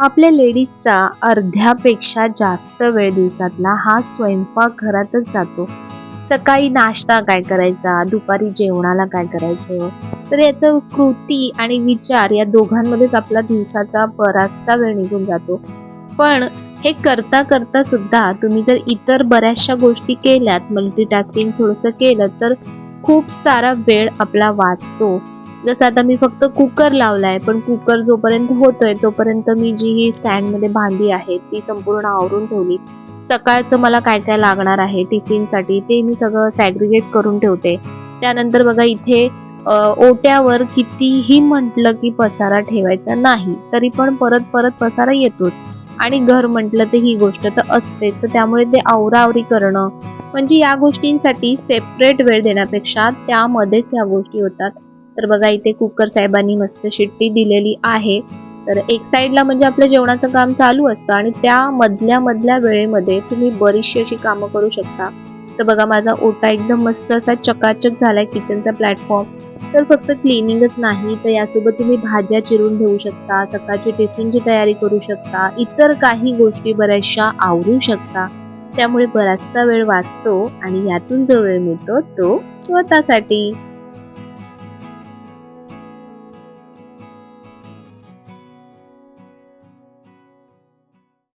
आपल्या लेडीजचा अर्ध्यापेक्षा जास्त वेळ दिवसातला हा स्वयंपाक घरातच जातो. सकाळी नाश्ता काय करायचा? दुपारी जेवणाला काय करायचं? तर याचं कृती आणि विचार या दोघांमध्येच आपला दिवसाचा बराचसा वेळ निघून जातो. पण हे करता करता सुद्धा तुम्ही जर इतर बऱ्याचशा गोष्टी केल्यात मल्टीटास्किंग थोडंसं केलं तर खूप सारा वेळ आपला वाचतो. जसं आता मी फक्त कुकर लावलाय पण कुकर जोपर्यंत होतोय तोपर्यंत मी जी ही स्टँडमध्ये भांडी आहेत ती संपूर्ण आवरून ठेवली. सकाळचं मला काय काय लागणार आहे टिफिनसाठी ते मी सगळं सॅग्रिगेट करून ठेवते. त्यानंतर बघा इथे ओट्यावर कितीही म्हटलं की पसारा ठेवायचा नाही तरी पण परत परत पसारा येतोच. आणि घर म्हटलं तर ही गोष्ट तर असतेच तर त्यामुळे ते आवराआवरी करणं. म्हणजे या गोष्टींसाठी सेपरेट वेळ देण्यापेक्षा त्यामध्येच ह्या गोष्टी होतात. तर बघा इथे कुकर साहेबांनी मस्त शिट्टी दिलेली आहे. तर एक साईडला म्हणजे आपलं जेवणाचं काम चालू असतं आणि त्या मधल्या मधल्या वेळेमध्ये तुम्ही बरीचशी अशी कामं करू शकता. तर बघा माझा ओटा एकदम मस्त असा चकाचक झालाय किचनचा प्लॅटफॉर्म. तर फक्त क्लिनिंगच नाही तर यासोबत तुम्ही भाज्या चिरून ठेवू शकता सकाळची टिफिनची तयारी करू शकता इतर काही गोष्टी बऱ्याचशा आवरू शकता. त्यामुळे बराचसा वेळ वाचतो आणि यातून जो वेळ मिळतो तो स्वतःसाठी.